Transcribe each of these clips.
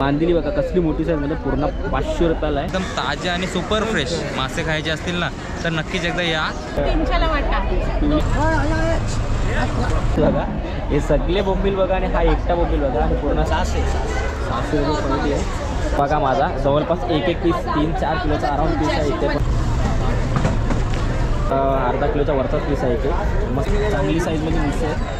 मांदिली बघा कसली मोठी साईज म्हणजे पूर्ण पाचशे रुपयाला आहे. एकदम ताजे आणि सुपर फ्रेश मासे खायचे असतील ना तर नक्कीच एकदा या. बघा हे सगळे बोंबील बघा आणि हा एकटा बोंबील बघा आणि पूर्ण सहाशे सहाशे रुपये क्वालिटी आहे. बघा माझा जवळपास एक एक पीस तीन चार किलोचा अराउंड पीस आहे इथे. अर्धा किलोचा वरचाच पीस आहे इथे. मस्त चांगली साईजमध्ये मिस आहे.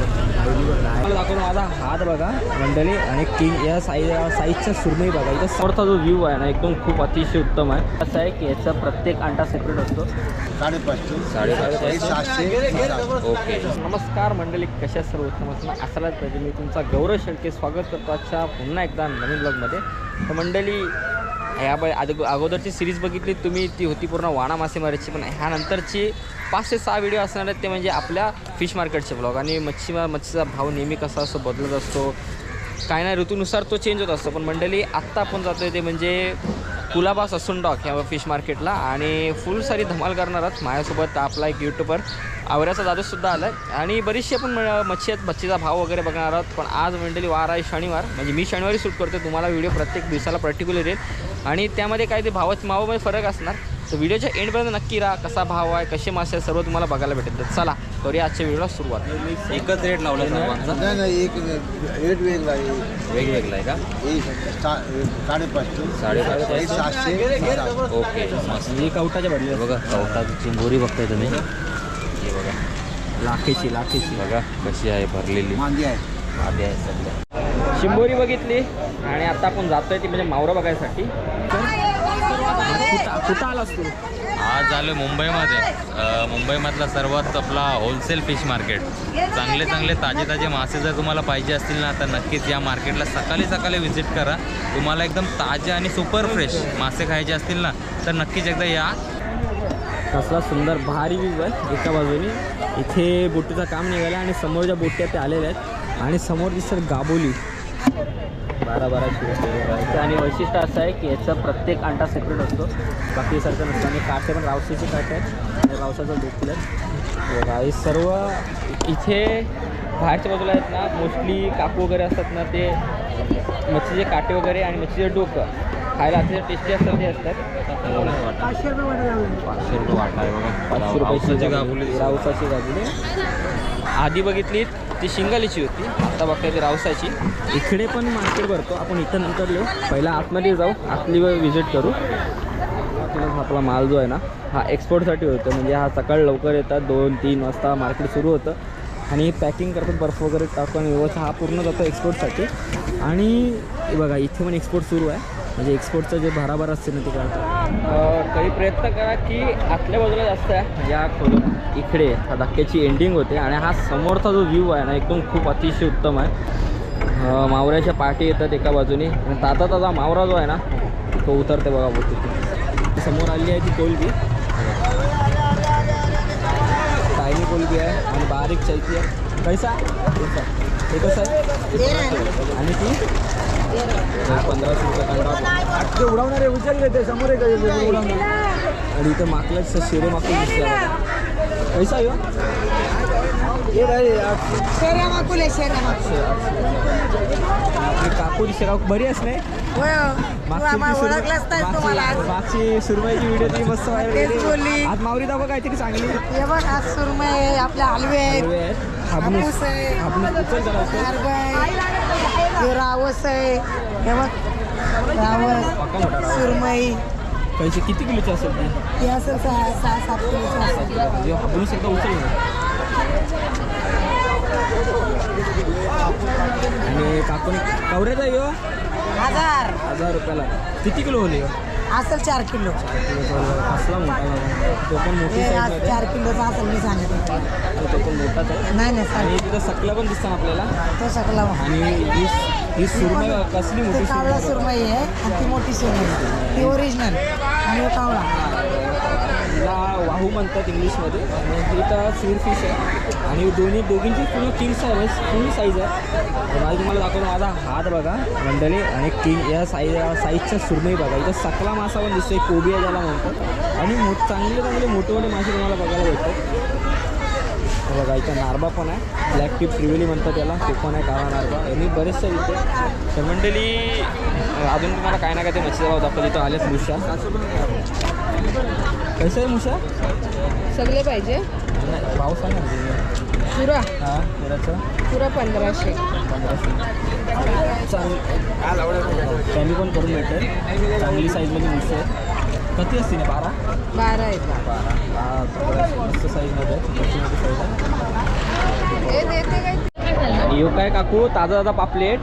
मला दाखवतो माझा हात बघा मंडळी. आणि किंग या साईज साईजच्या सुरमई बघा. इथं समोरचा जो व्ह्यू आहे ना एकदम खूप अतिशय उत्तम आहे. असं आहे की याचा प्रत्येक अंडा सेपरेट असतो. साडेपाचशे. साडेपाचशे. सातशे ओके. नमस्कार मंडळी कशा सर्व उत्तम असायलाच पाहिजे मी तुमचा गौरव शेळके स्वागत करतो आजच्या पुन्हा एकदा नवीन ब्लॉगमध्ये तर मंडळी ह्या ब अगो- अगोदरची सिरीज बघितली तुम्ही ती होती पूर्ण वाणा मासेमारीची पण ह्यानंतरची पाच ते सहा व्हिडिओ असणार आहेत ते म्हणजे आपल्या फिश मार्केटचे ब्लॉग आणि मच्छीमार मच्छीचा भाव नेहमी कसा असतो बदलत असतो. काही नाही ऋतूनुसार तो चेंज होत असतो पण मंडळी आत्ता आपण जातो आहे ते म्हणजे कुलाबा ससून डॉक ह्या फिश मार्केटला आणि फुल सारी धमाल करणार आहोत. माझ्यासोबत आपला एक यूट्यूबर आवऱ्याचा दादूसुद्धा आला आहे आणि बरीचशी आपण म- मच्छी आहेत मच्छीचा भाव वगैरे बघणार आहोत. पण आज मंडळी वार आहे शनिवार. म्हणजे मी शनिवारी शूट करतो तुम्हाला व्हिडिओ प्रत्येक दिवसाला पर्टिक्युलर येईल. आणि त्यामध्ये काय ते भावात भावामध्ये फरक असणार. तर व्हिडिओच्या एंडपर्यंत नक्की राहा कसा भाव आहे कसे मासे आहे सर्व तुम्हाला बघायला भेटेल. तर चला करूया आजच्या व्हिडिओला सुरुवात. एकच रेट लावला सर्वांचा. नाही नाही एक रेट वेगळा आहे. वेगवेगळा आहे का? एक साडेपाचशे. साडेपाचशे. एक सातशे. ओके. मस्त ही कवटाच्या भरली बघा कवटाची चिंबोरी बघताय तुम्ही. हे बघा. लाखेची लाखेची. बघा कशी आहे भरलेली. मांदी आहे. आधी आहे सध्या. शिंबोरी बघितली आणि आता आपण जातोय ती म्हणजे मावरा बघायसाठी. कुठं आलास तू? आज आलो मुंबईमध्ये. मुंबईमधला सर्वात आपला होलसेल फिश मार्केट चांगले चांगले ताजे ताजे मासे जर तुम्हाला पाहिजे असतील ना तर नक्कीच या मार्केटला सकाळी सकाळी व्हिजिट करा. तुम्हाला एकदम ताजे आणि सुपर फ्रेश मासे खायचे असतील ना तर नक्कीच एकदा या. कसला सुंदर भारी व्ह्यू आहे एका बाजूने. इथे बोटीचं काम निघालं आणि समोर ज्या बोटी आहेत त्या आलेल्या आहेत. आणि समोर दिसत गाबोली. बारा बारा किलो आणि वैशिष्ट्य असं आहे की याचा प्रत्येक अंडा सेपरेट असतो. बाकीसारखं नसतं. आणि काटे पण रावसाचे काटे आहेत. आणि रावसाचं डोकलं बघा हे सर्व इथे बाहेरच्या बाजूला आहेत ना मोस्टली काकू वगैरे असतात ना ते मच्छीचे काटे वगैरे आणि मच्छीचे डोकं. खायला अतिशय टेस्टी असतात ते असतात. पाचशे रुपये वाटा आहे बघा. पाचशे रुपयाची गाभुली रावसाची गाबुली आधी बघितली ती शिंगालीची होती. आता बघताय ती रावसाची. इकडे पण मार्केट भरतो. आपण इथं नंतर येऊ. पहिला आतमध्ये जाऊ. आतली व्हिजिट करू. आपला माल जो आहे ना हा एक्सपोर्टसाठी होतो. म्हणजे हा सकाळ लवकर येतात. दोन तीन वाजता मार्केट सुरू होतं. आणि पॅकिंग करतात बर्फ वगैरे टाकून व्यवस्था हा पूर्ण जातो एक्सपोर्टसाठी आणि बघा इथे पण एक्सपोर्ट सुरू आहे. म्हणजे एक्सपोर्टचं जे भराभर असते ना ते काढतं काही प्रयत्न करा की आतल्या बाजूला जास्त आहे. म्हणजे हा खोलून इकडे हा धक्क्याची एंडिंग होते आणि हा समोरचा जो व्ह्यू आहे ना एकदम खूप अतिशय उत्तम आहे. मावऱ्याच्या पाठी येतात एका बाजूने. आणि ताजा ताजा मावरा जो आहे ना तो उतरते बघा बोटीतून समोर आली आहे ती कोलबी. टायनी कोलबी आहे आणि बारीक चैती आहे. कैसा? कैसा? हे कसं आहे? आणि ती? पंधराशे रुपये कांदा ते उडवणारे उचलले ते समोर उडवणार आणि इथं माकलाच शिरे माकून दिसते हो? हे शेऱ्या माकुले शेऱ्या माकुले आपली काकू दिसते का बरी नाही मागची सुरमई- ओळखलंच नाही तुम्हाला आज. मागची- सुरमईची व्हिडिओ ती मस्त. बोलली. आज मावरी दाखव काहीतरी चांगली हे बघ आज सुरमई आहे आपले हलवे आहेत. हाबणूस उचल हे रावस आहे हे बघ रावस. सुरमई. पैसे किती किलोची असेल ती? हे असं सहा सहा सात किलोचं असेल. म्हणजे उचल. आणि काकून कवऱ्याचा यो हजार. हजार रुपयाला. किती किलो होली? असेल चार किलो. कसला मोठा तो पण मोठी हे आज चार किलोचा असेल मी सांगितलं तो पण मोठाच आहे. नाही नाही आणि सांग तिथं सकला पण दिसतं आपल्याला. तो सकला आणि ही ही सुरमई कसली ते मोठी कावळा सुरमई? सुरमई आहे. आणि ती मोठी सुरमई. आहे. ती ओरिजिनल आणि कावळा. तिला वाहू म्हणतात इंग्लिशमध्ये. आणि ही तर सीर फिश आहे. आणि दोन्ही दोघींची पूर्ण किंग साईज आहे फुल साईज आहे तर तुम्हाला दाखवतो माझा हात बघा मंडळी. आणि किंग या साईज साईजच्या सुरमई बघा. इथं सकला मासा पण दिसतोय कोबिया ज्याला म्हणतात. आणि मोठ चांगले चांगले मोठे मोठे मासे तुम्हाला बघायला भेटतात. हे बघा इथं नारबा पण आहे. ब्लॅक टी प्रिव्हिली म्हणतात त्याला ते पण आहे काळा नारबा. यांनी बरेचसे इथे तर मंडळी अजून तुम्हाला काय ना काय ते मच्छीचा भाव दाखवतो इथं आलेच मुशा कसं आहे मुशा सगळे पाहिजे. नाही भाव सांगा. पुरा. हा पुराचं. पुरा पंधराशे. पंधराशे. चांगली. पण करून भेटेल चांगली साईजमध्ये मुशी आहे. किती असते ना बारा? बारा आहेत. बारा. मस्त साईजमध्ये आणि यो काय काकू? ताजा ताजा पापलेट.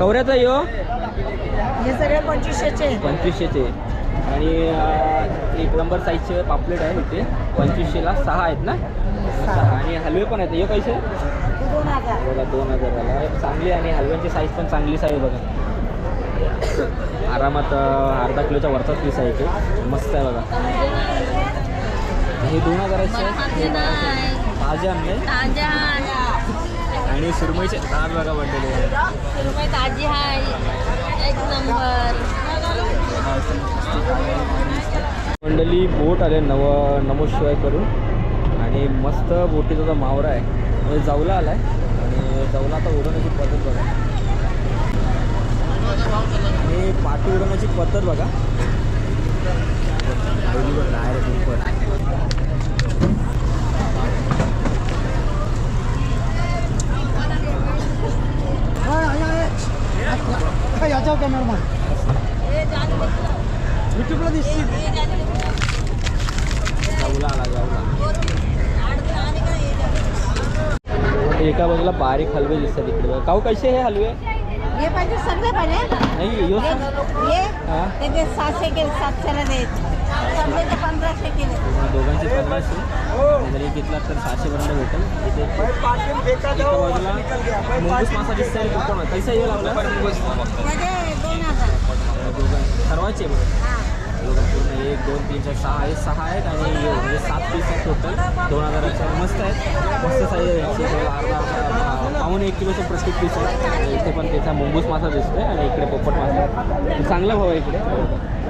कवऱ्याचा यो? हे सगळे पंचवीसशेचे. पंचवीसशेचे. आणि एक नंबर साईजचे पापलेट आहे इथे. पंचवीसशेला सहा आहेत ना? सहा. आणि हलवे पण आहेत. यो पैसे? दोन हजार. बघा दोन हजाराला. चांगली आणि हलव्यांची साईज पण चांगली साईज बघा. आरामात अर्धा किलोच्या वरचाच पीस आहे इथे मस्त आहे बघा. हे दोन हजाराचे आहे. हे ताजे आणले आणि सुरमईचे दात बघा बनलेले ताजी आहे. एक नंबर. मंडळी बोट आले नव नमोशिवाय करून. आणि मस्त बोटीचा जो मावरा आहे म्हणजे जाऊला आला आहे आणि जाऊला आता उडवण्याची पद्धत बघा. हे पाठी उडवण्याची पद्धत बघा याच्या कॅमेरामॅन याच्यावर युट्यूबला दिसते जाऊला आला जाऊला एका बाजूला बारीक हलवे दिसतात इकडे बघा. काऊ कसे हे हलवे हे पाहिजे सगळे पाहिजे. नाही यो हे हा हे? ते सहाशे केले सातशेला द्यायचे. सगळ्याचे पंधराशे केले. दोघांचे पंधराशे. जरी घेतला तर सहाशेपर्यंत भेटेल. इथे एका बाजूला मुंगूस मासा दिसतोय कोण कैसा येईल आपला त्याचे दोन हजार. दोघां सर्वांचे हा. एक दोन तीन चार सहा आहे सहा आहेत आणि म्हणजे सात पीस आहेत टोटल दोन हजाराचे मस्त आहेत. मस्त साईज आहे पाऊन एक किलोचं प्रत्येक पीस आहे इथे पण त्याचा मुंगूस मासा दिसतोय आणि इकडे पोपट मासा. चांगला भाव आहे इकडे.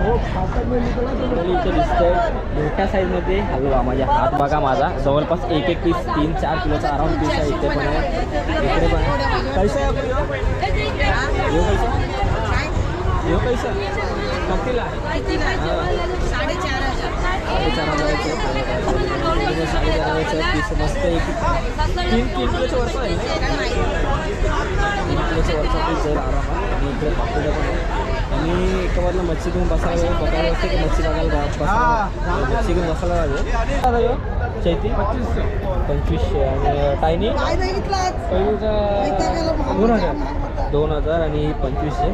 आणि इथे दिसतंय. मोठ्या साईजमध्ये हलवा माझ्या हात बघा माझा. जवळपास एक एक पीस तीन चार किलोचा अराउंड पीस आहे. इथे पण आहे. इकडे पण आहे. कैसा आहे ह्यो कैसा कितीला आहे? साडेचार हजार. साडेचार हजाराचे इकडे साडेचार हजाराचे पीस मस्त एक तीन तीन किलोचं वरचं आहे ना? तीन किलोचं वरचा पीस जाईल आरामात आणि इकडे पापड्या पण आहे आणि एका बाजूला मच्छी घेऊन बसायला बघायला असते की मच्छी बघायला बसायला मच्छी घेऊन बसायला लागेल चैती पंचवीसशे आणि टायनी पहिलीचा दोन हजार दोन हजार आणि पंचवीसशे.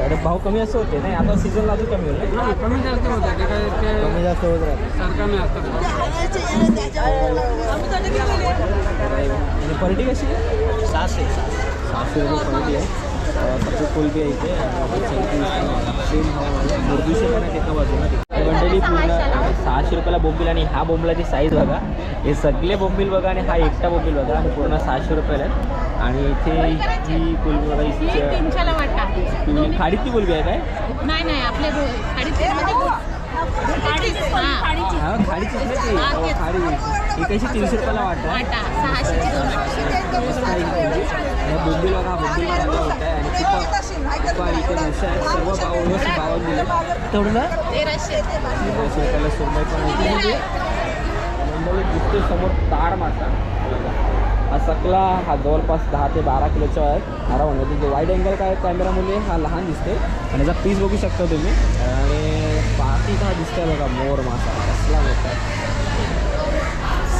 साडे भाव कमी असं होते नाही आता सीझनला अजून कमी होईल ना? कमी जास्त होतं ते काय ते कमी जास्त होत राहते. असतात आणि क्वालिटी कशी आहे? सहाशे. सहाशे रुपये क्वालिटी आहे. सगळं कोलबी आहे इथे. सेम मुरदुशे पण आहेत एका बाजूला. हे मंडळी पूर्ण सहाशे रुपयाला बोंबील आणि हा बोंबलाची साईज बघा. हे सगळे बोंबील बघा आणि हा एकटा बोंबील बघा. आणि पूर्ण सहाशे रुपयाला आहे. आणि इथे ही कोलबी बघा तीनशेला वाटा पिवळी खाडीतली कोलबी आहे काय? नाही नाही आपले साडेतीनमध्ये खाडीच हा. खाडीची आहे ती. हो, खाडी. ही कशी तीनशे रुपयाला वाटतं वाटा सहाशेची दोन मस्त आहे कोलबी. या बोंबील बघा बोंबील होत आणि इथे सर्व व्यवस्थित दिले. तेवढं ना? तेराशे. रुपयाला सुरमई पण. म्हणजे दिसते समोर ताड मासा हा सकला हा जवळपास दहा ते बारा किलोचा आहे. अराउंड म्हणजे वाईड अँगल काय कॅमेरामध्ये हा लहान दिसते आणि याचा पीस बघू शकता तुम्ही. आणि पातीत हा दिसतोय बघा मोर मासा. कसला मोठा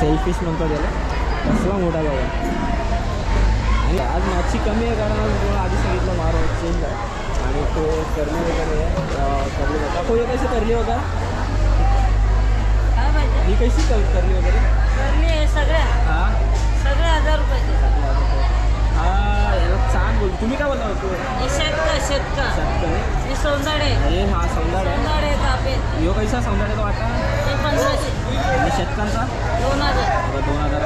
सेल्फिश म्हणतो त्याला कसला मोठा बघा. आणि आज मच्छी कमी आहे कारण आज तुम्हाला आधी सांगितलं मारो चेंज आहे. आणि तो करली वगैरे करली बघा कोणी कशी करली बघा? ही कशी कर करली वगैरे? सगळ्या सगळे. हजार हा याला छान बोल तुम्ही काय बोलता तू हे शेतका शेतका. हे सोंदाडे. हे हा सौंदर्य सोंदाडे कापे यो कैसा सौंदर्याचा वाटा हे पंधराशे आणि शेतकांचा दोन हजार. दोन हजार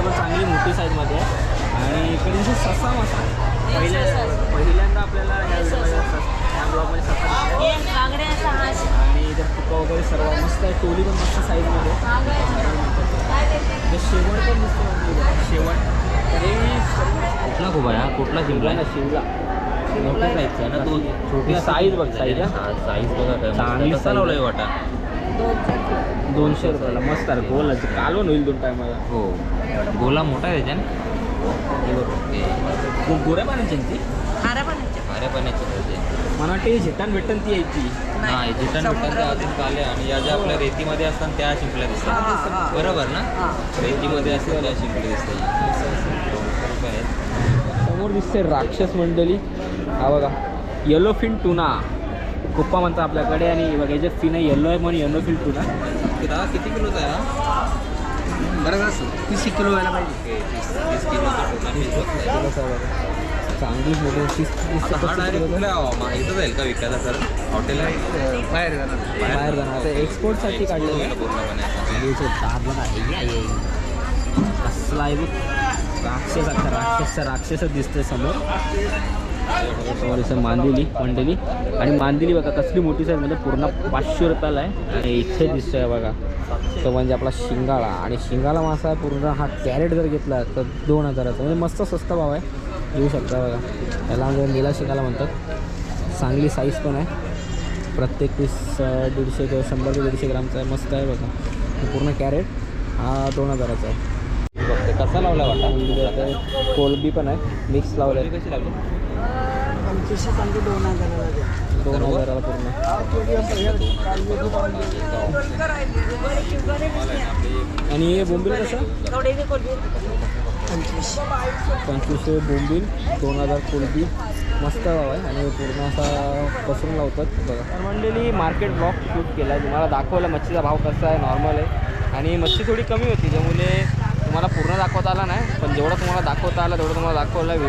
पण चांगली मोठी साईजमध्ये आहे. आणि इकडे जे ससा मासा. पहिल्या पहिल्यांदा आपल्याला ह्या ब्लॉगमध्ये आणि इथे तुका वगैरे सर्व मस्त आहे. टोली पण मस्त साईजमध्ये जसे शेवण तर हे कुठला खूप आहे हा? कुठला शिमला? ना शिवला मोठ्या साईजचा आहे ना तो? छोटी साईज बघ साईज साईज बघा चांगली लावलाय आहे. वाटा. दोनशे रुपयाला. मस्त आहे. गोल. कालवण होईल दोन टायमाला. हो. गोला मोठा आहे त्याच्याने? खूप गोऱ्या पाण्याची खाऱ्या पाण्याचे. खाऱ्या पाण्याची मला वाटते झेटान भेटन ती यायची नाही जिटन भेटतात त्या अजून काले आणि या ज्या आपल्या रेतीमध्ये असतात त्या शिंपल्या दिसतात. बरोबर ना? रेतीमध्ये असतात त्या शिंपल्या दिसतात. समोर दिसते राक्षस मंडळी. हा बघा येलो फिन टुना कुप्पा म्हणतात आपल्याकडे आणि बघा याच्यात फिन आहे येलो आहे म्हणून येलो फिन टुना किती किती किलोचा आहे हा? बरं तीस किलो व्हायला पाहिजे. ओके, तीस तीस किलोचा टोटल पीस बघताय चांगली हा जाईल का विकायला सर? हॉटेल बाहेर जाणार. बाहेर जाणार. आता एक्सपोर्टसाठी काढलेलं आहे पूर्णपणे. आहे, आहे. कसला आहे. बघ राक्षस आता राक्षसचा राक्षसच दिसतोय समोर. मांदिली मंडली आणि मांदिली बघा कसली मोठी साईज म्हणजे पूर्ण पाचशे रुपयाला आहे. आणि इथे दिसतोय बघा. तो म्हणजे आपला शिंगाळा. आणि शिंगाला मासा पूर्ण हा कॅरेट जर घेतला तर दोन हजाराचा. म्हणजे मस्त स्वस्त भाव आहे. घेऊ शकता बघा. त्याला म्हणजे निला शिंगाला म्हणतात. चांगली साईज पण आहे. प्रत्येक पीस दीडशे किंवा शंभर ते दीडशे ग्रामचा आहे. मस्त आहे बघा. हे पूर्ण कॅरेट हा दोन हजाराचा आहे. बघते कसा लावला वाटा? आता कोलबी पण आहे. मिक्स लावलं कशी लागली? दोन. दोन हजाराला पूर्ण. आणि हे बोंबील कसं? पंचवीस. पंचवीसशे बोंबील दोन हजार कोलबी. मस्त भाव आहे आणि पूर्ण असा पसरून लावतात. बघा. तर मंडळी मार्केट ब्लॉक शूट केला. आहे तुम्हाला दाखवलं मच्छीचा भाव कसा आहे नॉर्मल आहे. आणि मच्छी थोडी कमी होती. त्यामुळे तुम्हाला पूर्ण दाखवता आला नाही पण जेवढं तुम्हाला दाखवता आलं तेवढं तुम्हाला दाखवलं.